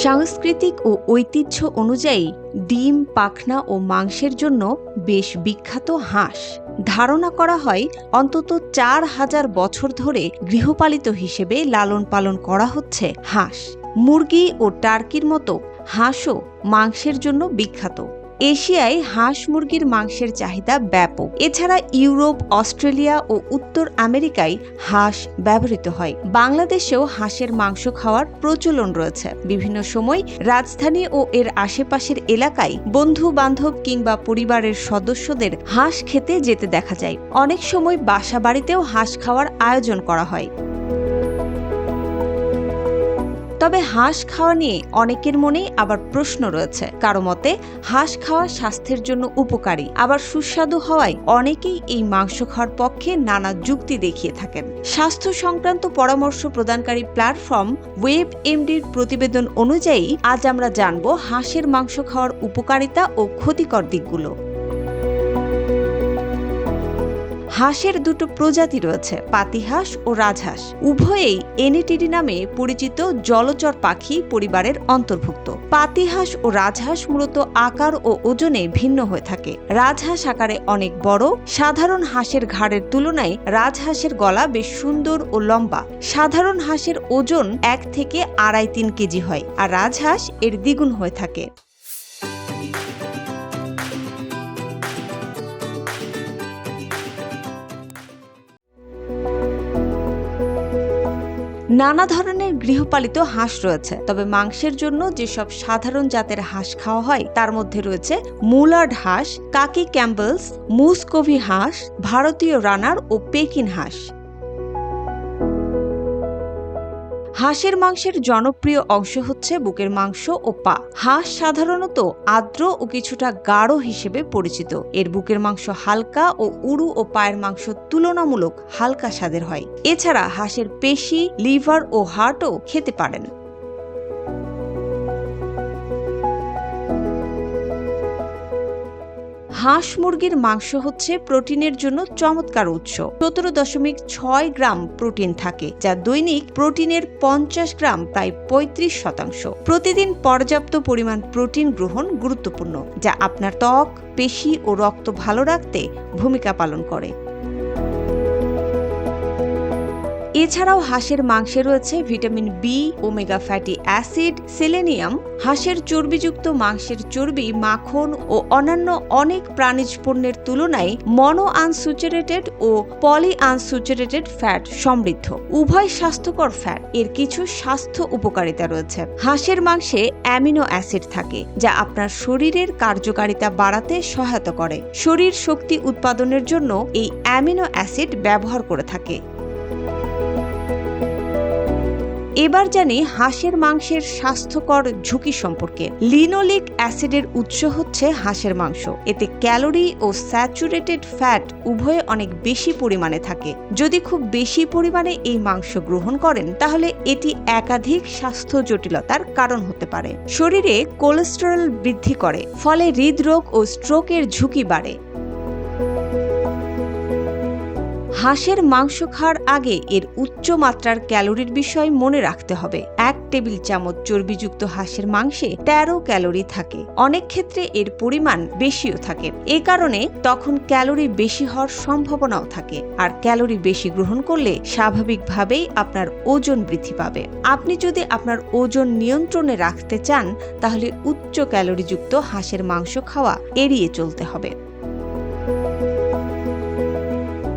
সাংস্কৃতিক ও ঐতিহ্য অনুযায়ী ডিম, পাখনা ও মাংসের জন্য বেশ বিখ্যাত হাঁস। ধারণা করা হয় অন্তত চার হাজার বছর ধরে গৃহপালিত হিসেবে লালন পালন করা হচ্ছে হাঁস। মুরগি ও টার্কির মতো হাঁসও মাংসের জন্য বিখ্যাত। এশিয়ায় হাঁস মুরগির মাংসের চাহিদা ব্যাপক। এছাড়া ইউরোপ, অস্ট্রেলিয়া ও উত্তর আমেরিকায় হাঁস ব্যবহৃত হয়। বাংলাদেশেও হাঁসের মাংস খাওয়ার প্রচলন রয়েছে। বিভিন্ন সময় রাজধানী ও এর আশেপাশের এলাকায় বন্ধু বান্ধব কিংবা পরিবারের সদস্যদের হাঁস খেতে যেতে দেখা যায়। অনেক সময় বাসা বাড়িতেও হাঁস খাওয়ার আয়োজন করা হয়। তবে হাঁস খাওয়া নিয়ে অনেকের মনেই আবার প্রশ্ন রয়েছে। কারও মতে, হাঁস খাওয়া স্বাস্থ্যের জন্য উপকারী। আবার সুস্বাদু হওয়ায় অনেকেই এই মাংস খাওয়ার পক্ষে নানা যুক্তি দেখিয়ে থাকেন। স্বাস্থ্য সংক্রান্ত পরামর্শ প্রদানকারী প্ল্যাটফর্ম ওয়েব এমডির প্রতিবেদন অনুযায়ী আজ আমরা জানব হাঁসের মাংস খাওয়ার উপকারিতা ও ক্ষতিকর দিকগুলো। হাঁসের দুটো প্রজাতি রয়েছে, পাতিহাঁস ও রাজহাঁস। উভয়েই এনএটিডি নামে পরিচিত জলচর পাখি পরিবারের অন্তর্ভুক্ত। পাতিহাঁস ও রাজহাঁস মূলত আকার ও ওজনে ভিন্ন হয়ে থাকে। রাজহাঁস আকারে অনেক বড়, সাধারণ হাঁসের ঘাড়ের তুলনায় রাজহাঁসের গলা বেশ সুন্দর ও লম্বা। সাধারণ হাঁসের ওজন এক থেকে আড়াই তিন কেজি হয়, আর রাজহাঁস এর দ্বিগুণ হয়ে থাকে। নানা ধরনের গৃহপালিত হাঁস রয়েছে, তবে মাংসের জন্য যেসব সাধারণ জাতের হাঁস খাওয়া হয়, তার মধ্যে রয়েছে মুলার্ড হাঁস, কাকি ক্যাম্বেলস মুসকোভি হাঁস, ভারতীয় রানার ও পেকিন হাঁস। হাঁসের মাংসের জনপ্রিয় অংশ হচ্ছে বুকের মাংস ও পা। হাঁস সাধারণত আর্দ্র ও কিছুটা গাঢ় হিসেবে পরিচিত। এর বুকের মাংস হালকা ও উড়ু ও পায়ের মাংস তুলনামূলক হালকা স্বাদের হয়। এছাড়া হাঁসের পেশি, লিভার ও হার্টও খেতে পারেন। হাঁস মুরগির মাংস হচ্ছে প্রোটিনের জন্য চমৎকার উৎস। সতেরো দশমিক ছয় গ্রাম প্রোটিন থাকে, যা দৈনিক প্রোটিনের পঞ্চাশ গ্রাম, প্রায় পঁয়ত্রিশ শতাংশ। প্রতিদিন পর্যাপ্ত পরিমাণ প্রোটিন গ্রহণ গুরুত্বপূর্ণ, যা আপনার ত্বক, পেশি ও রক্ত ভালো রাখতে ভূমিকা পালন করে। এছাড়াও হাঁসের মাংসে রয়েছে vitamin B omega fatty acid, selenium. হাঁসের চর্বিযুক্ত মাংসের চর্বি, মাখন ও অন্যান্য অনেক প্রাণীজ পণ্যের তুলনায় মনো আনসুচারেটেড ও পলি আনসুচারেটেড ফ্যাট সমৃদ্ধ। উভয় স্বাস্থ্যকর ফ্যাট, এর কিছু স্বাস্থ্য উপকারিতা রয়েছে। হাঁসের মাংসে অ্যামিনো অ্যাসিড থাকে, যা আপনার শরীরের কার্যকারিতা বাড়াতে সহায়তা করে। শরীর শক্তি উৎপাদনের জন্য এই অ্যামিনো অ্যাসিড ব্যবহার করে থাকে। এবার জানি হাঁসের মাংসের স্বাস্থ্যকর ঝুঁকি সম্পর্কে। লিনোলিক অ্যাসিডের উৎস হচ্ছে হাঁসের মাংস। এতে ক্যালোরি ও স্যাচুরেটেড ফ্যাট উভয়ে অনেক বেশি পরিমাণে থাকে। যদি খুব বেশি পরিমাণে এই মাংস গ্রহণ করেন, তাহলে এটি একাধিক স্বাস্থ্য জটিলতার কারণ হতে পারে। শরীরে কোলেস্টেরল বৃদ্ধি করে, ফলে হৃদরোগ ও স্ট্রোকের ঝুঁকি বাড়ে। হাঁসের মাংস খাওয়ার আগে এর উচ্চ মাত্রার ক্যালোরির বিষয় মনে রাখতে হবে। এক টেবিল চামচ চর্বিযুক্ত হাঁসের মাংসে তেরো ক্যালোরি থাকে। অনেক ক্ষেত্রে এর পরিমাণ বেশিও থাকে। এ কারণে তখন ক্যালোরি বেশি হওয়ার সম্ভাবনাও থাকে। আর ক্যালোরি বেশি গ্রহণ করলে স্বাভাবিকভাবেই আপনার ওজন বৃদ্ধি পাবে। আপনি যদি আপনার ওজন নিয়ন্ত্রণে রাখতে চান, তাহলে উচ্চ ক্যালোরিযুক্ত হাঁসের মাংস খাওয়া এড়িয়ে চলতে হবে।